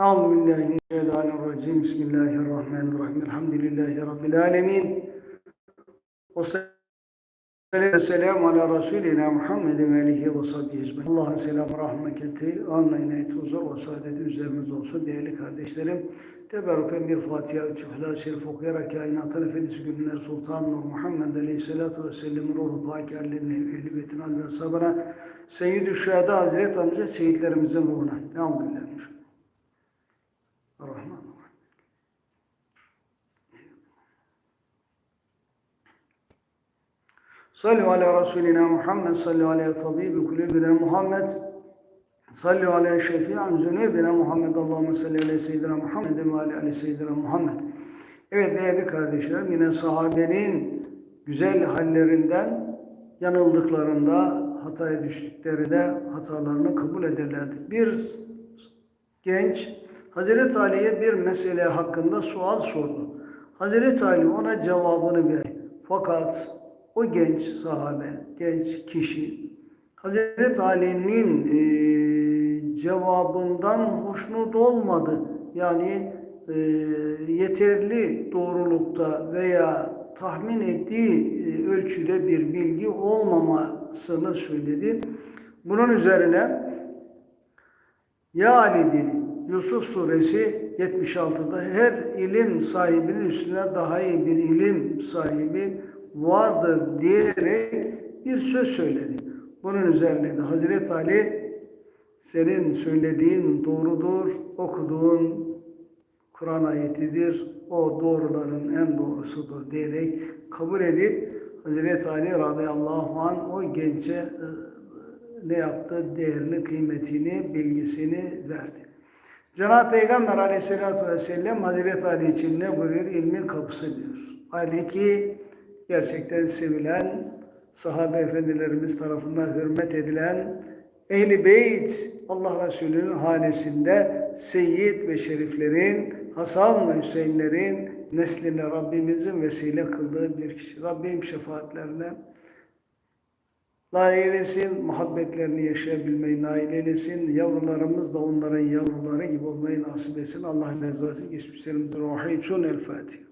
Euzu billahi mineşşeytanirracim. Bismillahirrahmanirrahim. Elhamdülillahi rabbil alamin. Ve selamu ala Resulina Muhammedin ve aleyhi ve sahbihi ecmaîn. Allah'ın selamı, rahmeti, anlayın, huzur ve saadeti üzerimiz olsun değerli kardeşlerim. Teberrüken bir Fatiha, üç İhlas-ı Şerif okuyarak kainatın efendisi günler Sultanı Nur Muhammed Aleyhisselatü Vesselam'ın ruhu pâk erlerine, ehl-i betin, ve sabına, Seyyid-i Şühada Hazreti Hamza, seyitlerimizin ruhuna. Elhamdülillah. Sallu ala Resulina Muhammed, sallu ala tabibi kulübina Muhammed, sallu ala şefi'an zünubina Muhammed, Allahümme salli ala seyyidina Muhammed ve ala ali seyyidina Muhammed. Evet değerli kardeşlerim yine sahabenin güzel hallerinden yanıldıklarında hataya düştüklerinde hatalarını kabul ederlerdi. Bir genç Hazreti Ali'ye bir mesele hakkında sual sordu. Hazreti Ali ona cevabını verdi. Fakat o genç sahabe, genç kişi Hazreti Ali'nin e, cevabından hoşnut olmadı. Yani e, yeterli doğrulukta veya tahmin ettiği e, ölçüde bir bilgi olmamasını söyledi. Bunun üzerine Ya Ali dedi. Yusuf suresi 76'da her ilim sahibinin üstüne daha iyi bir ilim sahibi vardır diyerek bir söz söyledi. Bunun üzerine de Hazreti Ali senin söylediğin doğrudur, okuduğun Kur'an ayetidir, o doğruların en doğrusudur diyerek kabul edip Hazreti Ali radıyallahu anh o gence e, ne yaptı? Değerini, kıymetini, bilgisini verdi. Cenab-ı Peygamber aleyhissalatü vesselam Hazreti Ali için ne buyuruyor? İlmin kapısı diyor. Ali ki gerçekten sevilen, sahabe efendilerimiz tarafından hürmet edilen, Ehli Beyt Allah Resulü'nün hanesinde Seyyid ve Şeriflerin, Hasan ve Hüseyinlerin nesline Rabbimizin vesile kıldığı bir kişi. Rabbim şefaatlerine nail eylesin, muhabbetlerini yaşayabilmeyi nail eylesin. Yavrularımız da onların yavruları gibi olmayı nasip etsin. Allah rızası geçmişlerimizin ruhu için El Fatiha.